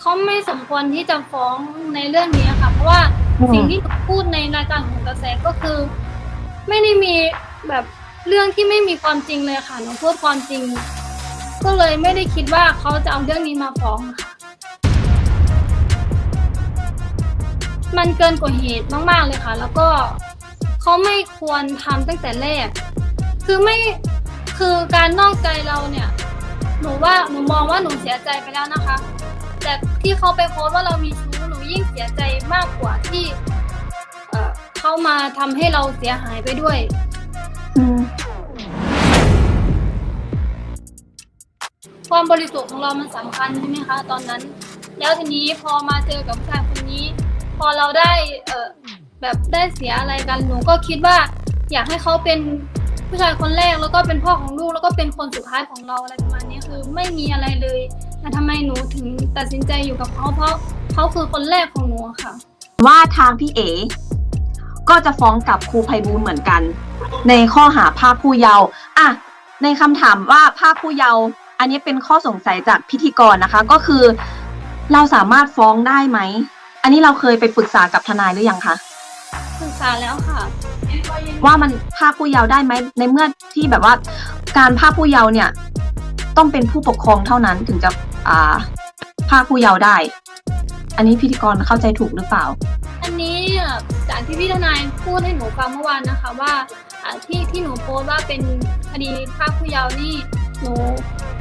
เขาไม่สมควรที่จะฟ้องในเรื่องนี้ค่ะ เพราะว่าสิ่งที่หนูพูดในรายการของกระแสก็คือ ไม่ได้มีแบบเรื่องที่ไม่มีความจริงเลยค่ะหนูพูดความจริง ก็เลยไม่ได้คิดว่าเขาจะเอาเรื่องนี้มาฟ้องค่ะมันเกินกว่าเหตุมาก ๆ เลยค่ะ แล้วก็เขาไม่ควรทำตั้งแต่แรก คือไม่คือการนอกใจเราเนี่ย หนูว่าหนูมองว่าหนูเสียใจไปแล้วนะคะ แต่ที่เขาไปโพสว่าเรามีชู้หนูยิ่งเสียใจมากกว่าที่เขามาทำให้เราเสียหายไปด้วยความบริสุทธิ์ของเรามันสำคัญใช่ไหมคะ ตอนนั้น แล้วทีนี้พอมาเจอกับผู้ชายคนนี้ พอเราได้เออแบบได้เสียอะไรกันหนูก็คิดว่า อยากให้เขาเป็นผู้ชายคนแรกแล้วก็เป็นพ่อของลูกแล้วก็เป็นคนสุดท้ายของเราอะไรประมาณนี้คือไม่มีอะไรเลย แต่ทำไมหนูถึงตัดสินใจอยู่กับเขาเพราะเขาคือคนแรกของหนูอะค่ะ ว่าทางพี่เอ๋ก็จะฟ้องกับครูไพบูลย์เหมือนกัน ในข้อหาภาคผู้เยาว์อะ ในคำถามว่าภาคผู้เยาว์อันนี้เป็นข้อสงสัยจากพิธีกรนะคะ ก็คือ เราสามารถฟ้องได้ไหม อันนี้เราเคยไปปรึกษากับทนายหรือยังคะ ศึกษาแล้วค่ะ ว่ามันภาคผู้เยาว์ได้ไหมในเมื่อที่แบบว่า การภาคผู้เยาว์เนี่ย ต้องเป็นผู้ปกครองเท่านั้นถึงจะ อ่าภาคผู้เยาว์ได้ อันนี้พิธีกรเข้าใจถูกหรือเปล่า อันนี้จากที่พี่ทนายพูดให้หนูฟังเมื่อวานนะคะว่าที่ที่หนูโพสว่าเป็นคดีภาคผู้เยาว์นี่หนู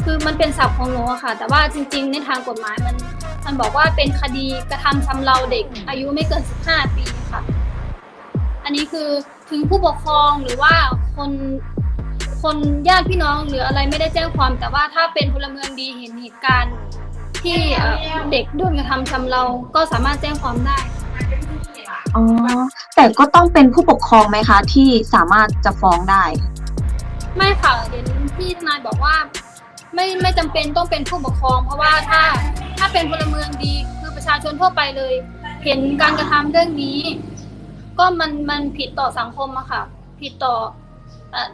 คือมันเป็นศัพท์ของหนูอะค่ะ แต่ว่าจริง ๆ ในทางกฎหมายมันมันบอกว่าเป็นคดีกระทำชำเราเด็ก อายุไม่เกิน 15 ปีค่ะ อันนี้คือถึงผู้ปกครองหรือว่าคน คนญาติพี่น้องหรืออะไรไม่ได้แจ้งความ แต่ว่าถ้าเป็นพลเมืองดีเห็นเหตุการณ์ ที่เอ่อเด็กโดนกระทำชำเราก็สามารถแจ้งความได้ อ๋อ แต่ก็ต้องเป็นผู้ปกครองไหมคะ ที่สามารถจะฟ้องได้ ไม่ค่ะเดี๋ยวนี้พี่ทนายบอกว่า ไม่ไม่จำเป็นต้องเป็นผู้ปกครอง เพราะว่าถ้าถ้าเป็นพลเมืองดีคือประชาชนทั่วไปเลย เห็นการกระทำเรื่องนี้ ก็มันมันผิดต่อสังคมอะค่ะ ผิดต่อ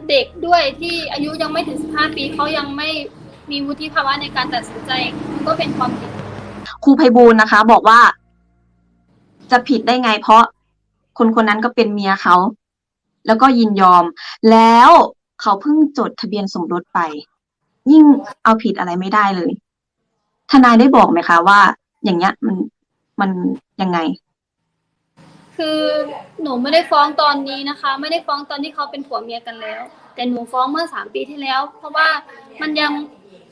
เด็กด้วยที่อายุยังไม่ถึง 15 ปีเขายังไม่มีวุฒิภาวะในการตัดสินใจก็เป็นความผิดครูไพบูลนะคะ บอกว่า จะผิดได้ไง เพราะคนคนนั้นก็เป็นเมียเขาแล้วก็ยินยอม แล้วเขาเพิ่งจดทะเบียนสมรสไป ยิ่งเอาผิดอะไรไม่ได้เลย ทนายได้บอกไหมคะว่า อย่างเงี้ยมันมันยังไง คือหนูไม่ได้ฟ้องตอนนี้นะคะ ไม่ได้ฟ้องตอนที่เขาเป็นผัวเมียกันแล้ว แต่หนูฟ้องเมื่อสามปีที่แล้ว เพราะว่ามันยัง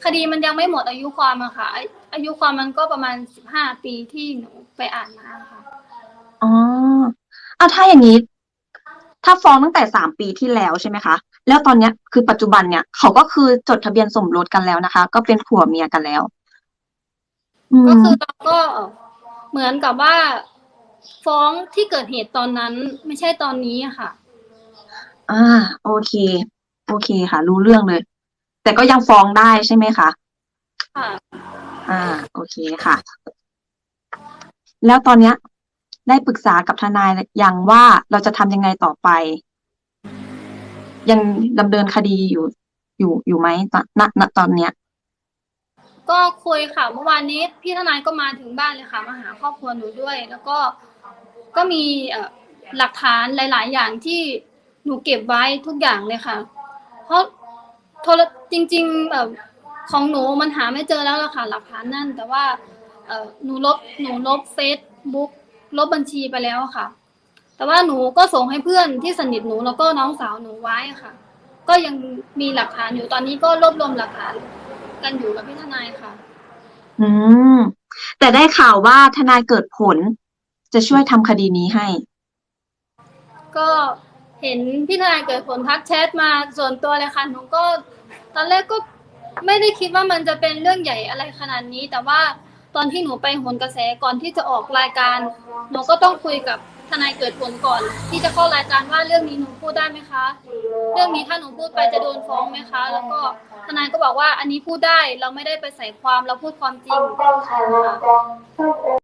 คดีมันยังไม่หมดอายุความอะค่ะอาอายุความมันก็ประมาณสิบห้าปีที่หนูไปอ่านมาค่ะ อ๋อเอาถ้าอย่างนี้ ถ้าฟ้องตั้งแต่สามปีที่แล้วใช่ไหมคะ แล้วตอนเนี้ยคือปัจจุบันเนี่ยเขาก็คือจดทะเบียนสมรสกันแล้วนะคะ ก็เป็นผัวเมียกันแล้ว อืก็มคือเราก็เหมือนกับว่า ฟ้องที่เกิดเหตุตอนนั้นไม่ใช่ตอนนี้อะค่ะ อ่า โอเค โอเคค่ะ รู้เรื่องเลย แต่ก็ยังฟ้องได้ใช่ไหมคะ ค่ะ อ่า โอเคค่ะ แล้วตอนเนี้ย ได้ปรึกษากับทนายยังว่าเราจะทำยังไงต่อไป ยังดำเนินคดีอยู่ อยู่อยู่ไหมณณณตอนเนี้ย ก็คุยค่ะเมื่อวานนี้พี่ทนายก็มาถึงบ้านเลยค่ะมาหาครอบครัวหนูด้วย แล้วก็ ก็มีหลักฐานหลาย ๆ อย่างที่หนูเก็บไว้ทุกอย่างเลยค่ะ เพราะโทรจริงๆเอ่อของหนูมันหาไม่เจอแล้วล่ะค่ะ หลักฐานนั่น แต่ว่าหนูลบหนูลบเฟซบุ๊กลบบัญชีไปแล้วค่ะ แต่ว่าหนูก็ส่งให้เพื่อนที่สนิทหนูแล้วก็น้องสาวหนูไว้ค่ะ ก็ยังมีหลักฐานอยู่ตอนนี้ก็รวบรวมหลักฐานกันอยู่กับพี่ทนายค่ะ อืมแต่ได้ข่าวว่าทนายเกิดผล จะช่วยทำคดีนี้ให้ ก็เห็นพี่ทนายเกิดผลทักแชทมาส่วนตัวเลยค่ะหนูก็ ตอนแรกก็ไม่ได้คิดว่ามันจะเป็นเรื่องใหญ่อะไรขนาดนี้ แต่ว่าตอนที่หนูไปโหนกระแสก่อนที่จะออกรายการ หนูก็ต้องคุยกับทนายเกิดผลก่อน ที่จะเข้ารายการว่าเรื่องนี้หนูพูดได้ไหมคะ เรื่องนี้ถ้าหนูพูดไปจะโดนฟ้องไหมคะ แล้วก็ทนายก็บอกว่าอันนี้พูดได้เราไม่ได้ไปใส่ความเราพูดความจริงค่ะ